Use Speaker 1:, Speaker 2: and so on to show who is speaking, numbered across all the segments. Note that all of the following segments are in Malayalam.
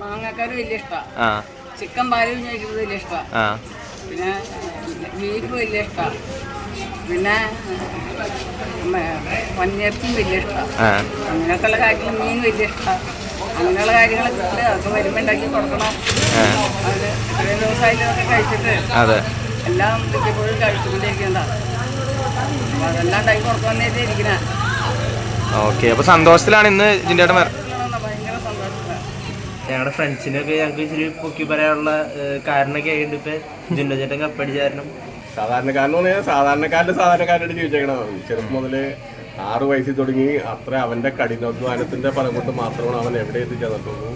Speaker 1: മാങ്ങാക്കറി വലിയ ഇഷ്ടമാണ് ചിക്കൻ പാലും കഴിക്കുന്നത് വലിയ ഇഷ്ടമാണ് പിന്നെ ബീഫ് വലിയ ഇഷ്ടമാണ് പിന്നെ പന്നിയിറച്ചും വലിയ ഇഷ്ടമാണ് അങ്ങനെയൊക്കെയുള്ള കാര്യങ്ങൾ മീൻ വലിയ ഇഷ്ടമാണ് അങ്ങനെയുള്ള കാര്യങ്ങളൊക്കെ ഉണ്ട് അതൊക്കെ വരുമ്പോൾ ഉണ്ടാക്കി കൊടുക്കണം. അത് ഇത്രയും ദിവസമായിട്ട് അതൊക്കെ കഴിച്ചിട്ട് എല്ലാം മിക്കപ്പോഴും കഴിച്ചുകൊണ്ടിരിക്കേണ്ടതാണ്. അപ്പോൾ അതെല്ലാം ഉണ്ടാക്കി കൊടുക്കാന്നേറ്റ് ഇരിക്കണേ.
Speaker 2: ഓക്കെ അപ്പൊ സന്തോഷത്തിലാണ് ഇന്ന്
Speaker 1: ഇതിന്റെ
Speaker 3: ഞങ്ങളുടെ ഫ്രണ്ട്സിനൊക്കെ ഞങ്ങൾക്ക് ഇച്ചിരി പൊക്കി പറയാനുള്ള കാരണമൊക്കെ ആയിട്ട് ഇപ്പൊ ജിൻഡോ ചേട്ടൻ കപ്പടിച്ച കാരണം
Speaker 4: സാധാരണക്കാരൻ പറഞ്ഞാൽ സാധാരണക്കാരന്റെ സാധാരണക്കാരോട് ജീവിച്ചേക്കണം ചെറുപ്പം മുതൽ ആറ് വയസ്സിൽ തുടങ്ങി അത്ര അവന്റെ കഠിനാധ്വാനത്തിന്റെ ഫലം കൊണ്ട് മാത്രമാണ് അവൻ എവിടെ എത്തിച്ചേർന്നിട്ടുള്ളൂ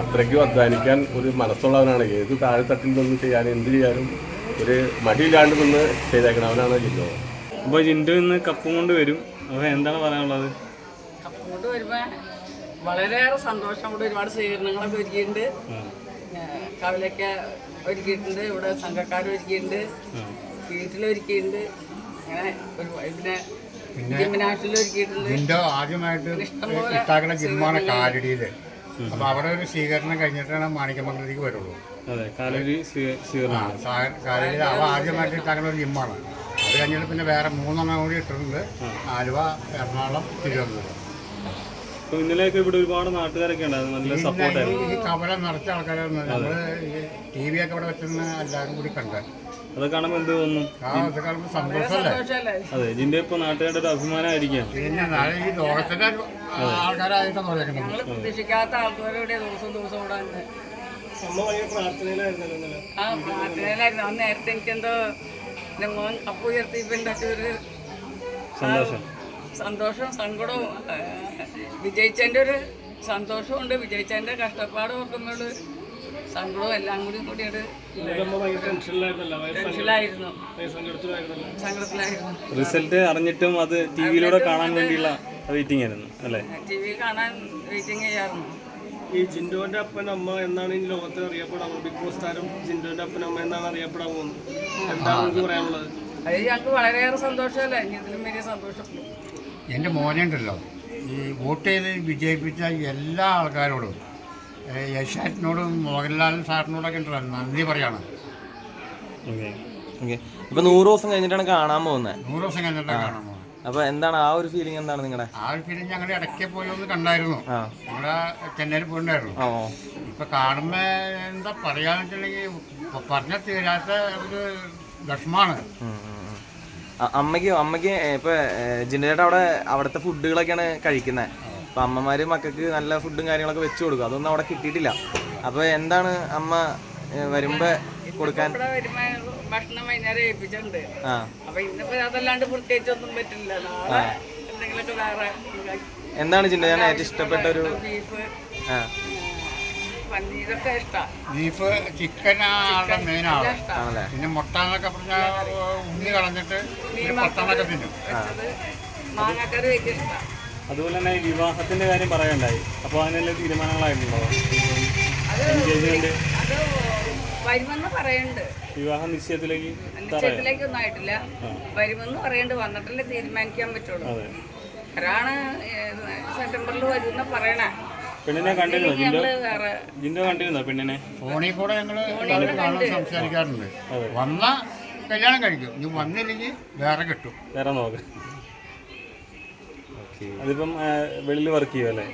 Speaker 4: അത്രയ്ക്കും അധ്വാനിക്കാൻ ഒരു മനസ്സുള്ളവനാണ്. ഏത് താഴെത്തട്ടിൽ നിന്ന് ചെയ്യാൻ എന്ത് ചെയ്യാനും ഒരു മടിയില്ലാണ്ട് നിന്ന് ചെയ്തേക്കണം അവനാണ് ജിൻഡോ.
Speaker 5: അപ്പോൾ ജിൻഡു ഇന്ന് കപ്പും കൊണ്ട് വരും. അപ്പോൾ എന്താണ് പറയാനുള്ളത്?
Speaker 1: അങ്ങോട്ട് വരുമ്പോൾ വളരെയേറെ സന്തോഷം. ഇവിടെ ഒരുപാട് സ്വീകരണങ്ങളൊക്കെ ഒരുക്കിയിട്ടുണ്ട്. കവലയ്ക്ക ഒരുക്കിയിട്ടുണ്ട്. ഇവിടെ സംഘക്കാർ ഒരുക്കിയിട്ടുണ്ട്. വീട്ടിലൊരുക്കിയിട്ടുണ്ട് അങ്ങനെ ഒരു പിന്നെ
Speaker 6: നിന്റെ ആദ്യമായിട്ട് ഇട്ടാക്കുന്ന ജിമ്മാണ് കാലടിയിൽ. അപ്പൊ അവിടെ ഒരു സ്വീകരണം കഴിഞ്ഞിട്ടാണ് മാണിക്യമംഗലത്തേക്ക് വരുള്ളൂ. കാലടിയിൽ അവ ആദ്യമായിട്ട് ഇട്ടാക്കുന്ന ഒരു ജിമ്മാണ്. അത് കഴിഞ്ഞിട്ട് പിന്നെ വേറെ മൂന്നെണ്ണം കൂടി ഇട്ടിട്ടുണ്ട്. ആലുവ എറണാകുളം തിരുവനന്തപുരം.
Speaker 5: അപ്പോൾ ഇന്നലെയൊക്കെ ഇവിടെ ഒരുപാട് നാട്ടുകാരൊക്കെ ഉണ്ടായിരുന്നു. നല്ല സപ്പോർട്ടായിരുന്നു
Speaker 6: ഈ കവല നിറച്ച ആൾക്കാരായിരുന്നു നമ്മൾ. ടി വി ഒക്കെ ഇവിടെ വെച്ചിരുന്ന എല്ലാവരും കൂടി കണ്ട്.
Speaker 5: അത് കാണുമ്പോൾ എന്ത് തോന്നുന്നു?
Speaker 6: ആ കാണുമ്പോൾ സന്തോഷമല്ലേ?
Speaker 5: അതെ ഇതിന്റെ ഇപ്പൊ നാട്ടുകാരുടെ ഒരു അഭിമാനമായിരിക്കാം
Speaker 6: പിന്നെ നാളെ ഈ ലോകത്തിന്റെ ആൾക്കാരായിട്ടാണ് പറയുന്നത്
Speaker 1: ഞങ്ങൾ പ്രതീക്ഷിക്കാത്ത ആൾക്കാരോടെ ദിവസം ദിവസം ഇവിടെ ഉണ്ട്. ആ പ്രാർത്ഥനയിലായിരുന്നു. അന്ന് നേരത്തെ എനിക്കെന്തോ എന്റെ മോൻ കപ്പ് ഉയർത്തിയപ്പോൾ എന്റെ ഒരു
Speaker 5: സന്തോഷം.
Speaker 1: സന്തോഷവും സങ്കടവും വിജയിച്ചതിന്റെ ഒരു സന്തോഷമുണ്ട് വിജയിച്ചതിന്റെ കഷ്ടപ്പാടും ഓർക്കുമ്പോൾ സങ്കടവും എല്ലാം കൂടി കൂടി ടെൻഷനിലായിരുന്നു. സങ്കടത്തിലായിരുന്നു.
Speaker 5: റിസൾട്ട് അറിഞ്ഞിട്ടും അത് ടി വിയിലൂടെ കാണാൻ വേണ്ടിയുള്ള വെയിറ്റിംഗ് ആയിരുന്നു അല്ലേ?
Speaker 1: ടി വി കാണാൻ വെയിറ്റിംഗ് ചെയ്യാറുണ്ട്.
Speaker 7: ഈ ജിൻഡോന്റെ അപ്പൻ അമ്മ എന്നാണ് ഈ ലോകത്ത് അറിയപ്പെടാൻ പോകുന്നത് ബിഗ് ബോസ് താരം ജിൻഡോന്റെ അപ്പൻ അമ്മ എന്നാണ് അറിയപ്പെടാൻ പോകുന്നത് എന്താണ് പറയാനുള്ളത്?
Speaker 1: അത് ഞങ്ങൾക്ക് വളരെയേറെ സന്തോഷമല്ലേ? ഇതിലും വലിയ സന്തോഷം.
Speaker 6: എന്റെ മോനുണ്ടല്ലോ ഈ വോട്ട് ചെയ്ത് വിജയിപ്പിച്ച എല്ലാ ആൾക്കാരോടും യശാറ്റിനോടും മോഹൻലാൽ സാറിനോടൊക്കെ ഉണ്ടല്ലോ നന്ദി പറയാണ്.
Speaker 5: ഓക്കെ.
Speaker 2: ഓക്കെ. ഇപ്പൊ നൂറ് ദിവസം കഴിഞ്ഞിട്ടാണ് കാണാൻ പോകുന്നത്
Speaker 6: നൂറ് ദിവസം കഴിഞ്ഞിട്ടാണ് കാണാൻ പോകുന്നത്
Speaker 2: അപ്പൊ എന്താണ് ആ ഒരു ഫീലിംഗ് എന്താണ് നിങ്ങളുടെ
Speaker 6: ആ ഒരു ഫീലിംഗ് ഞങ്ങൾ ഇടയ്ക്ക് പോയി ഒന്ന് കണ്ടായിരുന്നു. ഇവിടെ ചെന്നൈയിൽ പോയിട്ടുണ്ടായിരുന്നു. ഇപ്പൊ കാണുമ്പോ എന്താ പറയാന്ന് വെച്ചിട്ടുണ്ടെങ്കിൽ പറഞ്ഞ തീരാത്ത ഒരു വിഷമാണ്.
Speaker 2: അമ്മയ്ക്ക് അമ്മയ്ക്ക് ഇപ്പൊ ജിനേട്ട അവിടെ അവിടുത്തെ ഫുഡുകളൊക്കെയാണ് കഴിക്കുന്നത് അപ്പൊ അമ്മമാര് മക്കൾക്ക് നല്ല ഫുഡും കാര്യങ്ങളൊക്കെ വെച്ചു കൊടുക്കും. അതൊന്നും അവിടെ കിട്ടിയിട്ടില്ല. അപ്പൊ എന്താണ് അമ്മ വരുമ്പോ കൊടുക്കാൻ?
Speaker 1: എന്താണ് ചിന്ത ഭക്ഷണം വൈകുന്നേരം ഏൽപ്പിച്ചിട്ടുണ്ട്
Speaker 2: ആ.
Speaker 1: അപ്പൊ ഇന്നിപ്പോ അതല്ലാണ്ട് പറ്റില്ല. നാളെ എന്തെങ്കിലുമൊക്കെ വേറെ
Speaker 2: എന്താണ് ജിൻഡേട്ടൻ ഏറ്റവും ഇഷ്ടപ്പെട്ട ഒരു
Speaker 1: ബീഫ് പന്നീരൊക്കെ ഇഷ്ടമാണ്
Speaker 6: ബീഫ് ചിക്കൻ ആളുടെ മെയിനാണ്
Speaker 1: ആണ്
Speaker 2: ആണല്ലേ?
Speaker 6: പിന്നെ മുട്ട എന്നൊക്കെ പറഞ്ഞാൽ ഉണ്ണി കളഞ്ഞിട്ട് പത്തെണ്ണൊക്കെ തിന്നും.
Speaker 1: വെച്ചത് മാങ്ങാക്കറി വലിയ ഇഷ്ടമാണ്
Speaker 5: അതുപോലെ തന്നെ ഈ വിവാഹത്തിന്റെ കാര്യം പറയണ്ടായി. അപ്പോൾ അതിനുള്ള തീരുമാനങ്ങളായിട്ടുണ്ടോ?
Speaker 1: അത്
Speaker 5: എൻഗേജ്മെന്റ്?
Speaker 1: അത് വരുമെന്ന് പറയുന്നുണ്ട്
Speaker 5: വിവാഹ നിശ്ചയത്തിലേക്ക്
Speaker 1: നിശ്ചയത്തിലേക്കൊന്നും ആയിട്ടില്ല. വരുമെന്ന് പറയുന്നുണ്ട് വന്നിട്ടല്ലേ തീരുമാനിക്കാൻ പറ്റുള്ളൂ.
Speaker 5: അതെ.
Speaker 1: ഒരാണ് സെപ്റ്റംബറിൽ വരുമെന്ന് പറയണേ.
Speaker 5: പെണ്ണിനെ കണ്ടിരുന്നോ? ജിൻഡോ
Speaker 1: വേറെ
Speaker 5: ജിൻഡോ കണ്ടിരുന്നോ പെണ്ണിനെ?
Speaker 6: ഫോണിൽ കൂടെ ഞങ്ങൾ കാണാൻ സംസാരിക്കാറുണ്ട്. വന്ന കല്യാണം കഴിക്കും. ഇനി വന്നില്ലെങ്കിൽ വേറെ കിട്ടും.
Speaker 5: വേറെ നോക്ക്. അതിപ്പം വെളിയിൽ വർക്ക് ചെയ്യും അല്ലേ?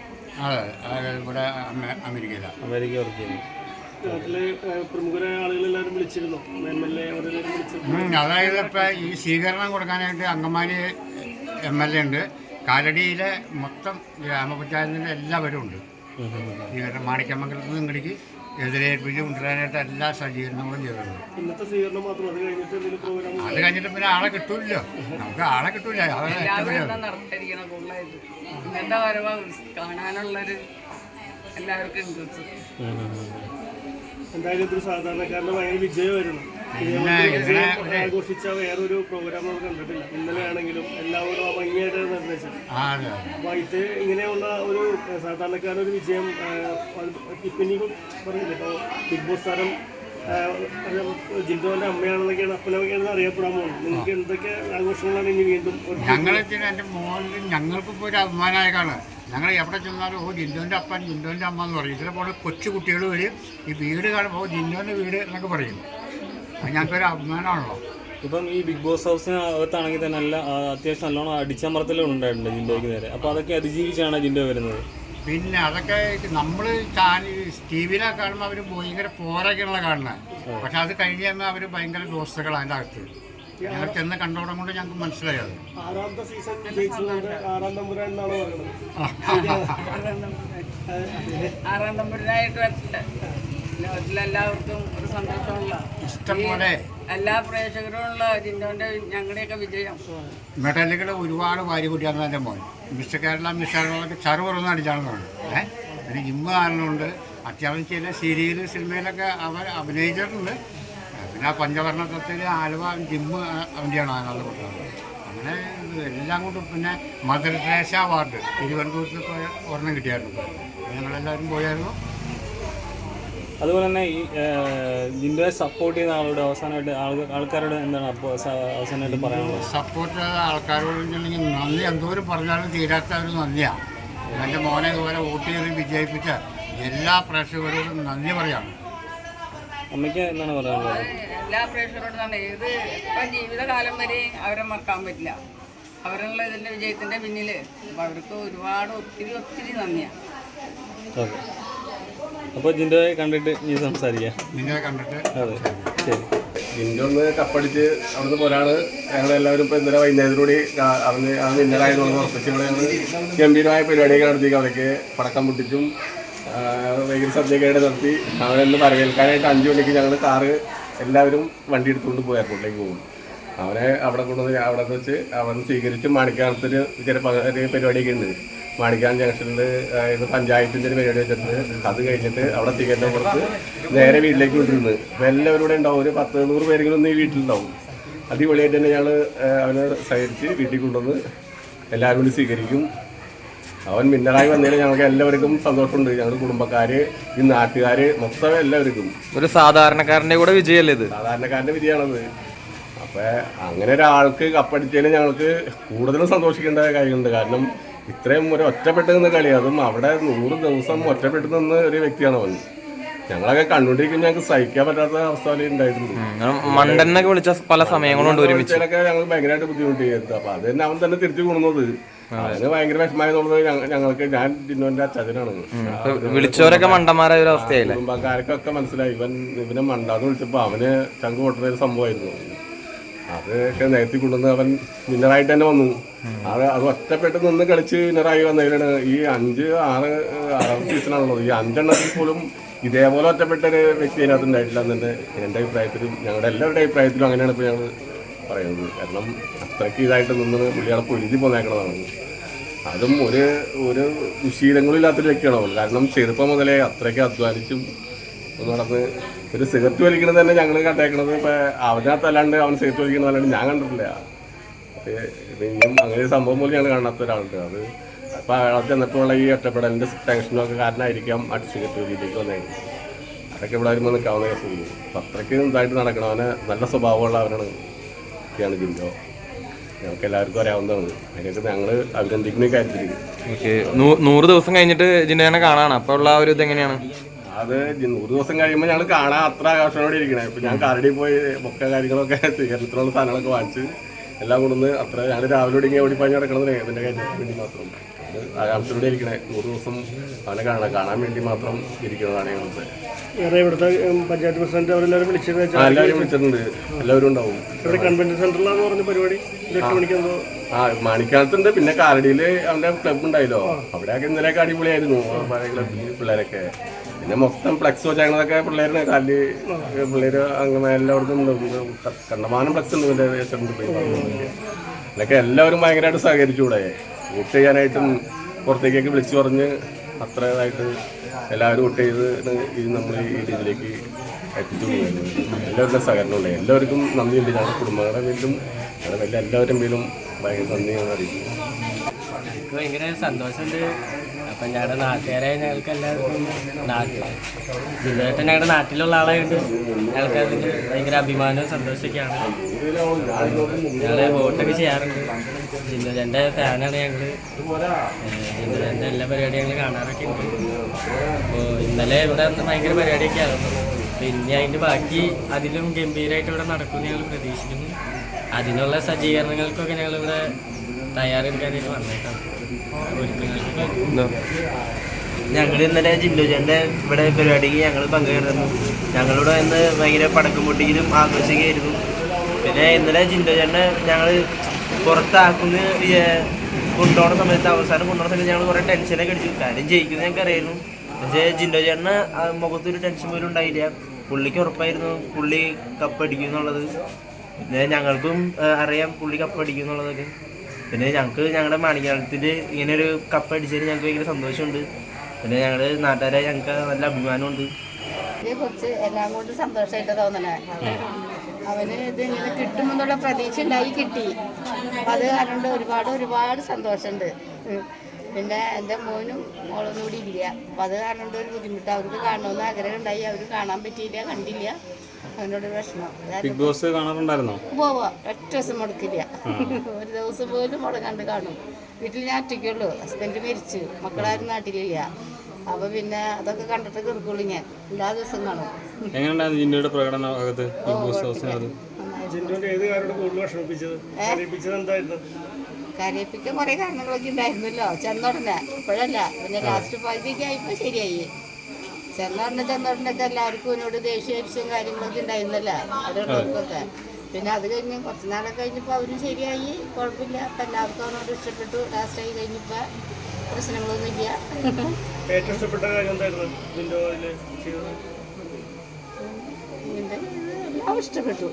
Speaker 6: അതെ ഇവിടെ അമേരിക്കയിലാണ്
Speaker 5: അമേരിക്ക വർക്ക് ചെയ്യുന്നു.
Speaker 6: അതായത് ഇപ്പം ഈ സ്വീകരണം കൊടുക്കാനായിട്ട് അങ്കമാലി എം എൽ എ ഉണ്ട്. കാലടിയിലെ മൊത്തം ഗ്രാമപഞ്ചായത്തിന്റെ എല്ലാവരും ഉണ്ട്. നിന്ന് ഇങ്ങടേക്ക് എതിരേൽപ്പിച്ച് കൊണ്ടുവരാനായിട്ട് എല്ലാ സജ്ജീകരണങ്ങളും ചെയ്തിട്ടുണ്ട്.
Speaker 7: ഇന്നത്തെ സ്വീകരണം മാത്രം അത് കഴിഞ്ഞിട്ട് പ്രോഗ്രാം
Speaker 6: അത് കഴിഞ്ഞിട്ട് പിന്നെ ആളെ കിട്ടൂല്ലോ നമുക്ക് ആളെ കിട്ടൂല.
Speaker 1: കൂടുതലായിട്ട് ഇങ്ങനത്തെ കാണാനുള്ളൊരു എല്ലാവർക്കും
Speaker 7: എന്തായാലും ഇതൊരു സാധാരണക്കാരന്റെ ഭയങ്കര വിജയമായിരുന്നു. ആഘോഷിച്ച വേറൊരു പ്രോഗ്രാം നമുക്ക് കണ്ടിട്ടില്ല. ഇന്നലെ ആണെങ്കിലും എല്ലാവരും ആ
Speaker 6: അതെ
Speaker 7: അപ്പോൾ ഇത് ഇങ്ങനെയുള്ള ഒരു ഏഹ്, സാധാരണക്കാരന്റെ ഒരു വിജയം ഇപ്പം ഇനി പറഞ്ഞില്ലേ ഇപ്പോൾ ബിഗ് ബോസ് താരം ജിന്ദുവിന്റെ അമ്മയാണെന്നൊക്കെയാണ് അപ്പനൊക്കെയാണ് അറിയപ്പെടാൻ പോകുന്നത്. നിങ്ങൾക്ക് എന്തൊക്കെ ആഘോഷങ്ങളാണ് ഇനി വീണ്ടും
Speaker 6: ഞങ്ങൾ എന്റെ മോളിൽ ഞങ്ങൾക്കിപ്പോൾ ഒരു അഭിമാനമായേക്കാണ് ഞങ്ങൾ എവിടെ ചെന്നാലും ഓ ജിന്ദുവിന്റെ അപ്പൻ ജിന്ദുവിന്റെ അമ്മ എന്ന് പറയും. ഇതിലെ പോലെ കൊച്ചു കുട്ടികൾ വരും ഈ വീട് കാണുമ്പോൾ ജിന്ദുവിന്റെ വീട് എന്നൊക്കെ പറയും. ഞങ്ങൾക്കൊരു അഭിമാനമാണല്ലോ.
Speaker 5: ഇപ്പം ഈ ബിഗ് ബോസ് ഹൗസിന് അകത്താണെങ്കിൽ തന്നെ നല്ല അത്യാവശ്യം നല്ലോണം അടിച്ചമർത്തലുണ്ടായിട്ടുണ്ട് ജിൻഡോയ്ക്ക് നേരെ. അപ്പോൾ അതൊക്കെ അതിജീവിച്ചാണ് ജിൻഡോ വരുന്നത്.
Speaker 6: പിന്നെ അതൊക്കെ നമ്മൾ ചാനൽ ടി വിയിലൊക്കെ കാണുമ്പോൾ അവർ ഭയങ്കര പോരൊക്കെയുള്ള കാണുന്നത്. പക്ഷെ അത് കഴിഞ്ഞ് തന്നെ അവർ ഭയങ്കര ദോസ്തകൾ അതിന്റെ അകത്ത്. ഞങ്ങൾ ചെന്ന് കണ്ടോടം കൊണ്ട് ഞങ്ങൾക്ക്
Speaker 7: മനസ്സിലായത് ആറാം നമ്പർ എന്നാണ് പറയുന്നത്?
Speaker 1: ആറാം തമ്പുരാനായിട്ട് ലോകത്തിലെല്ലാവർക്കും ഒരു സന്തോഷമുള്ള
Speaker 6: ഇഷ്ടം പോലെ
Speaker 1: എല്ലാ പ്രേക്ഷകരുമുള്ള ജിൻഡോന്റെ ഞങ്ങളുടെയൊക്കെ വിജയം.
Speaker 6: മെഡലുകൾ ഒരുപാട് വാരി കൂട്ടിയാണ് എന്റെ മോൻ. മിസ്റ്റർ കേരള മിസ്റ്റർ കേരളൊക്കെ ചറുപുറന്ന് അടിച്ചാണ് തോന്നുന്നത് ഏഹ് ഇമ്മ ജിമ്മ് കാരണമുണ്ട്. അത്യാവശ്യം ചില സീരിയൽ സിനിമയിലൊക്കെ അവർ അഭിനയിച്ചിട്ടുണ്ട്. പിന്നെ ആ പഞ്ചവർണത്തിൽ ആലുവ ജിമ്മ് അവന്റെയാണ് അതിനകത്ത് കൊടുത്തത്. അങ്ങനെ എല്ലാം കൊണ്ടും പിന്നെ മദർ ട്രേസ അവാർഡ്. തിരുവനന്തപുരത്ത് ഒരെണ്ണം കിട്ടിയായിരുന്നു. ഞങ്ങളെല്ലാവരും പോയായിരുന്നു.
Speaker 5: അതുപോലെ തന്നെ ഈ ഇതിന്റെ ജിൻഡോയെ സപ്പോർട്ട് ചെയ്യുന്ന ആളോട് അവസാനമായിട്ട് ആൾ- ആൾക്കാരോട് എന്താണ് അവസാനമായിട്ട് പറയാനുള്ളത്?
Speaker 6: സപ്പോർട്ട് ചെയ്ത ആൾക്കാരോട് നന്ദി. എന്തോരം പറഞ്ഞാലും തീരാത്ത ഒരു നന്ദിയാണ് എന്റെ മോനെ ഇതുപോലെ വോട്ട് ചെയ്ത് വിജയിപ്പിച്ച എല്ലാ പ്രേക്ഷകരോടും നന്ദി പറയാണ്.
Speaker 5: അമ്മയ്ക്ക് എന്താണ് പറയാനുള്ളത്?
Speaker 1: എല്ലാ പ്രേക്ഷകരോടും നന്ദി. ഏത് ഇപ്പം ജീവിതകാലം വരെ അവരെ മറക്കാൻ പറ്റില്ല. അവരുള്ള ഇതിന്റെ വിജയത്തിന്റെ പിന്നിൽ അവർക്ക് ഒരുപാട് ഒത്തിരി ഒത്തിരി നന്ദിയാണ്
Speaker 5: ഓക്കെ. അപ്പോൾ ജിൻഡോയെ കണ്ടിട്ട് നീ സംസാരിക്കാം.
Speaker 6: നിങ്ങളെ കണ്ടിട്ട്
Speaker 5: അതെ ശരി.
Speaker 4: ജിൻഡോ ഒന്ന് കപ്പടിച്ച് അവിടുന്ന് പോരാണ്. ഞങ്ങളെല്ലാവരും ഇപ്പോൾ ഇന്നലെ വൈകുന്നേരത്തോടെ അറിഞ്ഞ് ആ വിന്നറായതുകൊണ്ട് ഉറപ്പിച്ച് ഇവിടെ ഞങ്ങൾ ഗംഭീരമായ പരിപാടിയൊക്കെ നടത്തി. അവരൊക്കെ പടക്കം പൊട്ടിച്ചും ഭയങ്കര വൈകിട്ട് സദ്യയൊക്കെ ആയിട്ട് നടത്തി അവനെന്ന് വരവേൽക്കാനായിട്ട് അഞ്ച് മണിക്ക് ഞങ്ങൾ കാറ് എല്ലാവരും വണ്ടി എടുത്തുകൊണ്ട് പോയി എയർപോർട്ടിലേക്ക് പോകും. അവരെ അവിടെ കൊണ്ടുവന്ന് അവിടെ വെച്ച് അവൻ സ്വീകരിച്ച് മാണിക്കാനത്തൊരു ചില പരിപാടിയൊക്കെ ഉണ്ട്. മാണിക്കാൻ ജംഗ്ഷനിൽ പഞ്ചായത്തിന്റെ ഒരു പരിപാടി വെച്ചിട്ടുണ്ട്. അത് കഴിഞ്ഞിട്ട് അവിടെ ടിക്കറ്റ് കൊടുത്ത് നേരെ വീട്ടിലേക്ക് വിട്ടിരുന്നു അപ്പോൾ എല്ലാവരും കൂടെ ഉണ്ടാവും. ഒരു പത്ത് നൂറ് പേരെങ്കിലും ഒന്ന് ഈ വീട്ടിലുണ്ടാവും. അടിപൊളിയായിട്ട് തന്നെ ഞങ്ങൾ അവനെ സഹകരിച്ച് വീട്ടിൽ കൊണ്ടുവന്ന് എല്ലാവരും കൂടി സ്വീകരിക്കും. അവൻ മിന്നലായി വന്നതിൽ ഞങ്ങൾക്ക് എല്ലാവർക്കും സന്തോഷമുണ്ട്. ഞങ്ങൾ കുടുംബക്കാര് ഈ നാട്ടുകാര് മൊത്തം എല്ലാവർക്കും.
Speaker 2: ഒരു സാധാരണക്കാരന്റെ കൂടെ വിജയമല്ലേ ഇത്?
Speaker 4: സാധാരണക്കാരന്റെ വിജയമാണത്. അപ്പൊ അങ്ങനെ ഒരാൾക്ക് കപ്പടിച്ചതിന് ഞങ്ങൾക്ക് കൂടുതലും സന്തോഷിക്കേണ്ട കാര്യമുണ്ട് കാരണം ഇത്രയും ഒരു ഒറ്റപ്പെട്ട് നിന്ന് കളി. അതും അവിടെ നൂറ് ദിവസം ഒറ്റപ്പെട്ട് നിന്ന് ഒരു വ്യക്തിയാണ് വന്നത് ഞങ്ങളൊക്കെ കണ്ടുകൊണ്ടിരിക്കുമ്പോൾ ഞങ്ങൾക്ക് സഹിക്കാൻ പറ്റാത്ത അവസ്ഥ
Speaker 2: ഉണ്ടായിരുന്നു മണ്ടനൊക്കെ വിളിച്ച പല സമയങ്ങളുണ്ട് ഒരുമിച്ച്.
Speaker 4: ഞങ്ങൾ ഭയങ്കരമായിട്ട് ബുദ്ധിമുട്ടിയായിരുന്നു. അപ്പൊ അത് തന്നെ അവൻ തന്നെ തിരിച്ചു കൂടുന്നത് അതിന് ഭയങ്കര വിഷമമായി തോന്നുന്നത് ഞങ്ങൾക്ക് ഞാൻ ഡിന്നോന്റെ അച്ഛനാണ്.
Speaker 2: വിളിച്ചവരൊക്കെ മണ്ടന്മാരായ ഒരു അവസ്ഥയായില്ലേ?
Speaker 4: കുടുംബക്കാർക്കൊക്കെ മനസ്സിലായി. ഇവൻ ഇവനെ മണ്ടാന്ന് വിളിച്ചപ്പോ അവന് ചങ്ക് പൊട്ടുന്ന ഒരു സംഭവമായിരുന്നു. അതൊക്കെ നേരത്തി കൊണ്ടുവന്ന് അവൻ വിന്നറായിട്ട് തന്നെ വന്നു. അത് അത് ഒറ്റപ്പെട്ട് നിന്ന് കളിച്ച് വിന്നറായി വന്നതിലാണ് ഈ അഞ്ച് ആറ് ആറാം സീസണാണുള്ളത് ഈ അഞ്ചെണ്ണത്തിൽ പോലും ഇതേപോലെ ഒറ്റപ്പെട്ട ഒരു വ്യക്തി അതിനകത്ത് ഉണ്ടായിട്ടില്ല എന്നെ എന്റെ അഭിപ്രായത്തിലും. ഞങ്ങളുടെ എല്ലാവരുടെ അഭിപ്രായത്തിലും അങ്ങനെയാണ് ഇപ്പോൾ ഞങ്ങൾ പറയുന്നത്. കാരണം അത്രയ്ക്ക് ഇതായിട്ട് നിന്ന് പുള്ളികളെ പൊരുതി പോന്നേക്കണതാണ്. അതും ഒരു ഒരു ശീലങ്ങളില്ലാത്തൊരു വ്യക്തിയാണ് കാരണം ചെറുപ്പം മുതലേ അത്രയ്ക്ക് അധ്വാനിച്ചും നടന്ന് ഒരു സിഗരറ്റ് വലിക്കണത് തന്നെ ഞങ്ങൾ കണ്ടേക്കണത്. ഇപ്പം അവനകത്ത് അല്ലാണ്ട് അവൻ സിഗരറ്റ് വലിക്കണത് അല്ലാണ്ട് ഞാൻ കണ്ടിട്ടില്ല. ഇനിയും അങ്ങനെ സംഭവം പോലും ഞങ്ങൾ കാണാത്ത ഒരാളുണ്ട്. അത് അപ്പം അയാൾ ചെന്നപ്പോഴുള്ള ഈ ഒറ്റപ്പെടലിന്റെ ടെൻഷനും ഒക്കെ കാരണമായിരിക്കാം അടി സിഗരറ്റ് വലിയിലേക്ക് വന്നേക്കുന്നത്. അതൊക്കെ ഇവിടെ വരുമ്പോൾ നിൽക്കാവുന്ന കേസുള്ളൂ അപ്പം അത്രയ്ക്ക് ഇതായിട്ട് നടക്കണം. അവനെ നല്ല സ്വഭാവമുള്ള അവനാണ് ഒക്കെയാണ് ജിൻഡോ. ഞങ്ങൾക്ക് എല്ലാവർക്കും അറിയാവുന്നതാണ്. അതിനൊക്കെ ഞങ്ങൾ അഭിനന്ദിക്കുന്ന കാര്യത്തിൽ
Speaker 2: നൂറ് ദിവസം കഴിഞ്ഞിട്ട് ജിൻഡോനെ കാണാണ്. അപ്പൊ ഉള്ള ഒരു ഇത് എങ്ങനെയാണ്?
Speaker 4: അത് ഒരു നൂറ് ദിവസം കഴിയുമ്പോൾ ഞങ്ങൾ കാണാൻ അത്ര ആകർഷണോടെ ഇരിക്കണേ. ഇപ്പൊ ഞാൻ കരടി പോയി ബൊക്ക കാര്യങ്ങളൊക്കെ സ്വീകരണത്തിലുള്ള സാധനങ്ങളൊക്കെ വാങ്ങിച്ച് എല്ലാം കൊണ്ടുവന്ന് അത്ര ഞങ്ങൾ രാവിലെ ഒടുങ്ങി ഓടിപ്പാഞ്ഞ് നടക്കണത് ഇതിന്റെ കാര്യത്തിന് വേണ്ടി മാത്രം. ആകാംക്ഷയോടെ ഇരിക്കണേ. നൂറ് ദിവസം അവനെ കാണാൻ കാണാൻ വേണ്ടി മാത്രം ഇരിക്കുന്നതാണ് ഞങ്ങൾക്ക്
Speaker 7: വേറെ ഇവിടുത്തെ പഞ്ചായത്ത് പ്രസിഡന്റ് അവരെല്ലാവരും വിളിച്ചത്
Speaker 4: ആ, എല്ലാവരും വിളിച്ചിട്ടുണ്ട്. എല്ലാവരും ഉണ്ടാവും.
Speaker 7: ഇവിടെ കൺവെൻഷൻ സെന്ററിലാന്ന് പറഞ്ഞ പരിപാടി? എട്ട് മണിക്ക് എന്തോ?
Speaker 4: ആ മാണിക്കാലത്തുണ്ട്. പിന്നെ കാരടിയിൽ അവന്റെ ക്ലബ് ഉണ്ടായല്ലോ. അവിടെയൊക്കെ ഇന്നലെയൊക്കെ അടിപൊളിയായിരുന്നു. പഴയ ക്ലബിൽ പിള്ളേരൊക്കെ. പിന്നെ മൊത്തം ഫ്ലെക്സ് വെച്ചേക്കണതൊക്കെ പിള്ളേരുടെ കാലിൽ പിള്ളേര് അങ്ങനെ എല്ലായിടത്തും. കണ്ടമാനം ഫ്ലക്സ് ഉണ്ട് ദേശത്തുണ്ട് ഇപ്പൊ ഇതിലൊക്കെ എല്ലാവരും ഭയങ്കരമായിട്ട് സഹകരിച്ചൂടെ. ഇവിടെ വോട്ട് ചെയ്യാനായിട്ടും പുറത്തേക്കൊക്കെ വിളിച്ചു പറഞ്ഞ് അത്ര ഇതായിട്ട് എല്ലാവരും വോട്ട് ചെയ്ത് ഇത് നമ്മൾ ഈ രീതിയിലേക്ക് എത്തിച്ചു. എല്ലാവരുടെ സഹകരണമുണ്ട് എല്ലാവർക്കും നന്ദിയുണ്ട് ഞങ്ങളുടെ കുടുംബങ്ങളുടെ പേരിലും ഞങ്ങളുടെ വലിയ എല്ലാവരും പേരിലും ഭയങ്കര നന്ദി ഞാൻ അറിയിക്കുന്നു.
Speaker 3: എനിക്ക് ഭയങ്കര സന്തോഷമുണ്ട്. അപ്പം ഞങ്ങളുടെ നാട്ടുകാരായ ഞങ്ങൾക്ക് എല്ലാവർക്കും നാട്ടിൽ ജില്ലേട്ടൻ ഞങ്ങളുടെ നാട്ടിലുള്ള ആളായതുകൊണ്ട് ഞങ്ങൾക്ക് അതിൽ ഭയങ്കര അഭിമാനവും സന്തോഷമൊക്കെയാണ്. ഞങ്ങൾ വോട്ടൊക്കെ ചെയ്യാറുണ്ട്. ജിന്ദുജന്റെ ഫാനാണ് ഞങ്ങൾ ജിന്ദുജന്റെ എല്ലാ പരിപാടിയും ഞങ്ങൾ കാണാറൊക്കെ ഉണ്ട്. അപ്പോൾ ഇന്നലെ ഇവിടെ ഭയങ്കര പരിപാടിയൊക്കെ ആയിരുന്നു. പിന്നെ അതിന്റെ ബാക്കി അതിലും ഗംഭീരമായിട്ട് ഇവിടെ നടക്കുമെന്ന് ഞങ്ങൾ പ്രതീക്ഷിക്കുന്നു. അതിനുള്ള സജ്ജീകരണങ്ങൾക്കൊക്കെ ഞങ്ങളിവിടെ തയ്യാറെടുക്കാനായിട്ട് വന്നേക്കാം. ഞങ്ങൾ ഇന്നലെ ജില്ലുജന്റെ ഇവിടെ പരിപാടിക്ക് ഞങ്ങൾ പങ്കുചേർന്നു ഞങ്ങളിവിടെ ഇന്ന് ഭയങ്കര പടക്കം പൊട്ടിക്കലും ആഘോഷിക്കുകയായിരുന്നു. പിന്നെ ഇന്നലെ ജില്ലുജനെ ഞങ്ങൾ പുറത്താക്കുന്ന കൊണ്ടുപോകുന്ന സമയത്ത് അവസാനം കൊണ്ടുപോകുന്ന സമയത്ത് ഞങ്ങൾ കുറേ ടെൻഷനൊക്കെ അടിച്ചു. കാര്യം ജയിക്കുന്നത് ഞങ്ങൾക്ക് അറിയായിരുന്നു പക്ഷേ ജിൻഡോ ചേട്ടന് മുഖത്തൊരു ടെൻഷൻ പോലും ഉണ്ടായില്ല. പുള്ളിക്ക് ഉറപ്പായിരുന്നു. പുള്ളി കപ്പടിക്കും എന്നുള്ളത്. പിന്നെ ഞങ്ങൾക്കും അറിയാം പുള്ളി കപ്പടിക്കും എന്നുള്ളതൊക്കെ. പിന്നെ ഞങ്ങൾക്ക് ഞങ്ങളുടെ മാണിക്കാലത്തിൽ ഇങ്ങനെ ഒരു കപ്പ് അടിച്ചതിന് ഞങ്ങൾക്ക് ഭയങ്കര സന്തോഷമുണ്ട്. പിന്നെ ഞങ്ങളുടെ നാട്ടുകാരെ ഞങ്ങൾക്ക് നല്ല അഭിമാനമുണ്ട്.
Speaker 8: കുറിച്ച് എല്ലാം കൊണ്ട് അവന് കിട്ടുമെന്നുള്ള പ്രതീക്ഷ ഉണ്ടായി കിട്ടി. അത് കാരണം ഒരുപാട് ഒരുപാട് സന്തോഷമുണ്ട് പിന്നെ എന്റെ മോനും മോളൊന്നും കൂടി ഇല്ല. അപ്പം അത് കാരണം ഒരു ബുദ്ധിമുട്ട്. അവർക്ക് കാണണമെന്ന് ആഗ്രഹം ഉണ്ടായി. അവർ കാണാൻ പറ്റിയില്ല കണ്ടില്ല. അവനോട് ഒരു വിഷമം
Speaker 5: ബിഗ് ബോസ് കാണാറുണ്ടായിരുന്നോ?
Speaker 8: പോവാ ഒറ്റ ദിവസം മുടക്കില്ല. ഒരു ദിവസം പോലും മുടങ്ങാണ്ട് കാണും. വീട്ടിൽ ഞാൻ ഒറ്റയ്ക്കുള്ളൂ. ഹസ്ബൻഡ് മരിച്ചു. മക്കളാരും നാട്ടിലില്ല. അപ്പോൾ പിന്നെ അതൊക്കെ കണ്ടിട്ട് കിടക്കുള്ളൂ ഞാൻ. എല്ലാ ദിവസവും കാണും.
Speaker 5: എങ്ങനെയുണ്ടായിരുന്നു ജിൻഡോയുടെ പ്രകടനം അകത്ത് ബിഗ് ബോസ് ഹൗസിനകത്ത്
Speaker 7: ജിൻഡോന്റെ ഏത് കാരോട് കൂടുതൽ വിഷമിപ്പിച്ചത്? വിഷമിപ്പിച്ചത് എന്തായിരുന്നു?
Speaker 8: കരയിപ്പിക്കാൻ കുറേ കാരണങ്ങളൊക്കെ ഉണ്ടായിരുന്നല്ലോ. ചെന്നുടനെ. ഇപ്പോഴല്ല. പിന്നെ ലാസ്റ്റ് പകുതിയൊക്കെ ആയപ്പോൾ ശരിയായി. ചെന്നുടനെ ചെന്നുടനൊക്കെ എല്ലാവർക്കും എന്നോട് ദേഷ്യം കാര്യങ്ങളൊക്കെ ഉണ്ടായിരുന്നില്ല. അവിടെയുള്ളവർക്കൊക്കെ പിന്നെ അത് കഴിഞ്ഞ് കുറച്ച് നാളൊക്കെ കഴിഞ്ഞപ്പോൾ അവരും ശരിയായി. കുഴപ്പമില്ല. അപ്പം എല്ലാവർക്കും അവനോട് ഇഷ്ടപ്പെട്ടു. ലാസ്റ്റായി കഴിഞ്ഞപ്പോൾ പ്രശ്നങ്ങളൊന്നുമില്ല
Speaker 7: ഏറ്റവും ഇഷ്ടപ്പെട്ട കാര്യം എന്തായിരുന്നു?
Speaker 8: എല്ലാം ഇഷ്ടപ്പെട്ടു.